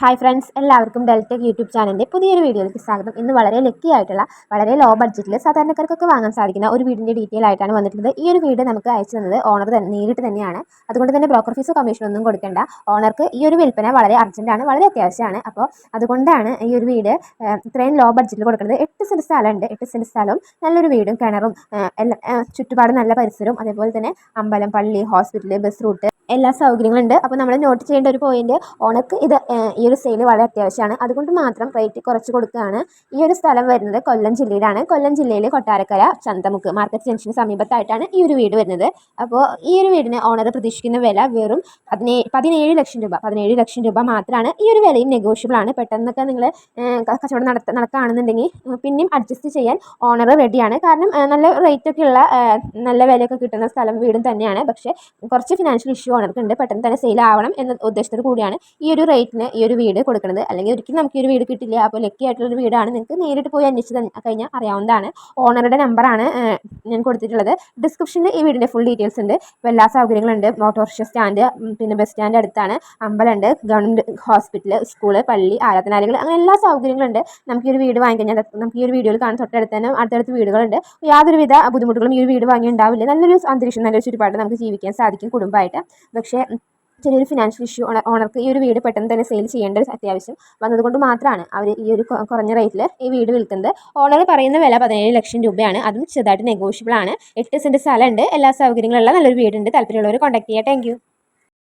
Hi friends എല്ലാവർക്കും Deltech YouTube ചാനലിന്റെ പുതിയൊരു വീഡിയോയിലേക്ക് സ്വാഗതം. ഇന്ന് വളരെ ലക്കി ആയിട്ടുള്ള വളരെ ലോ ബഡ്ജറ്റിൽ സാധാരണക്കാർക്കൊക്കെ വാങ്ങാൻ സാധിക്കുന്ന ഒരു വീടിന്റെ ഡീറ്റെയിൽ ആയിട്ടാണ് വന്നിട്ടുള്ളത്. ഈ ഒരു വീട് നമുക്ക് അയച്ചു തന്നത് ഓണർ നേരിട്ട് തന്നെയാണ്. അതുകൊണ്ട് തന്നെ ബ്രോക്കർ ഫീസോ കമ്മീഷനോ ഒന്നും കൊടുക്കേണ്ട. ഓണർക്ക് ഈ ഒരു വിൽപ്പന വളരെ അർജന്റാണ് വളരെ അത്യാവശ്യമാണ്. അപ്പോൾ അതുകൊണ്ടാണ് ഈ ഒരു വീട് ഇത്രയും ലോ ബഡ്ജറ്റിൽ കൊടുക്കുന്നത്. എട്ട് സെന്റ് സ്ഥലമുണ്ട്. എട്ട് സെന്റ് സ്ഥലവും നല്ലൊരു വീടും കിണറും എല്ലാം ഏഹ്, നല്ല പരിസരവും അതേപോലെ തന്നെ അമ്പലം പള്ളി ഹോസ്പിറ്റൽ ബസ് റൂട്ട് എല്ലാ സൗകര്യങ്ങളും ഉണ്ട് അപ്പോൾ നമ്മൾ നോട്ട് ചെയ്യേണ്ട ഒരു പോയിന്റ് ഓണക്ക് ഇത് ഈ ഒരു സെയിൽ വളരെ അത്യാവശ്യമാണ്. അതുകൊണ്ട് മാത്രം റേറ്റ് കുറച്ച് കൊടുക്കുകയാണ്. ഈ ഒരു സ്ഥലം വരുന്നത് കൊല്ലം ജില്ലയിലാണ്. കൊല്ലം ജില്ലയിൽ കൊട്ടാരക്കര ചന്തമുക്ക് മാർക്കറ്റ് ജംഗ്ഷന് സമീപത്തായിട്ടാണ് ഈ ഒരു വീട് വരുന്നത്. അപ്പോൾ ഈ ഒരു വീടിന് ഓണർ പ്രതീക്ഷിക്കുന്ന വില വെറും പതിനേഴ് പതിനേഴ് ലക്ഷം രൂപ. പതിനേഴ് ലക്ഷം രൂപ മാത്രമാണ് ഈ ഒരു വിലയും നെഗോഷ്യബിൾ ആണ്. പെട്ടെന്നൊക്കെ നിങ്ങൾ കച്ചവടം നടത്ത നടക്കുകയാണെന്നുണ്ടെങ്കിൽ പിന്നെയും അഡ്ജസ്റ്റ് ചെയ്യാൻ ഓണർ റെഡിയാണ് കാരണം നല്ല റേറ്റ് ഒക്കെ ഉള്ള നല്ല വിലയൊക്കെ കിട്ടുന്ന സ്ഥലം വീടും തന്നെയാണ്. പക്ഷേ കുറച്ച് ഫിനാൻഷ്യൽ ഇഷ്യൂ ഓണർക്ക് പെട്ടെന്ന് തന്നെ സെയിൽ ആവണം എന്ന ഉദ്ദേശത്തോട് കൂടിയാണ് ഈ ഒരു റേറ്റിന് ഈ ഒരു വീട് കൊടുക്കുന്നത്. അല്ലെങ്കിൽ ഒരിക്കലും നമുക്ക് ഈ ഒരു വീട് കിട്ടില്ല. അപ്പോൾ ലക്കി ആയിട്ടുള്ള ഒരു വീടാണ്. നിങ്ങൾക്ക് നേരിട്ട് പോയി അന്വേഷിച്ച് കഴിഞ്ഞാൽ അറിയാവുന്നതാണ്. ഓണറുടെ നമ്പറാണ് ഞാൻ കൊടുത്തിട്ടുള്ളത്. ഡിസ്ക്രിപ്ഷനിൽ ഈ വീടിന്റെ ഫുൾ ഡീറ്റെയിൽസ് ഉണ്ട്. ഇപ്പോൾ എല്ലാ സൗകര്യങ്ങളുണ്ട്. മോട്ടോറിക്ഷ സ്റ്റാൻഡ് പിന്നെ ബസ് സ്റ്റാൻഡ് അടുത്താണ്. അമ്പലമുണ്ട് ഗവൺമെന്റ് ഹോസ്പിറ്റൽ സ്കൂൾ പള്ളി ആരാധനാലയങ്ങൾ അങ്ങനെ എല്ലാ സൗകര്യങ്ങളുണ്ട്. നമുക്ക് ഈ ഒരു വീട് വാങ്ങിക്കഴിഞ്ഞാൽ നമുക്ക് ഈ ഒരു വീഡിയോയിൽ കാണുന്ന തൊട്ടടുത്ത് തന്നെ അടുത്തടുത്ത് വീടുകളുണ്ട്. യാതൊരുവിധ ബുദ്ധിമുട്ടുകളും ഈ ഒരു വീട് വാങ്ങി ഉണ്ടാവില്ല നല്ലൊരു അന്തരീക്ഷം നല്ലൊരു ചുറ്റുപാട് നമുക്ക് ജീവിക്കാൻ സാധിക്കും കുടുംബമായിട്ട്. പക്ഷേ ചെറിയൊരു ഫിനാൻഷ്യൽ ഇഷ്യൂ ഓണർക്ക് ഈ ഒരു വീട് പെട്ടെന്ന് തന്നെ സെയിൽ ചെയ്യേണ്ട ഒരു അത്യാവശ്യം വന്നതുകൊണ്ട് മാത്രമാണ് അവർ ഈ ഒരു കുറഞ്ഞ റേറ്റിൽ ഈ വീട് വിൽക്കുന്നത്. ഓണർ പറയുന്ന വില പതിനേഴ് ലക്ഷം രൂപയാണ്. അതും ചെറുതായിട്ട് നെഗോഷ്യബിൾ ആണ്. എട്ട് സെന്റ് സ്ഥലമുണ്ട്. എല്ലാ സൗകര്യങ്ങളുള്ള നല്ലൊരു വീടുണ്ട്. താല്പര്യമുള്ളവർ കോൺടാക്ട് ചെയ്യുക താങ്ക്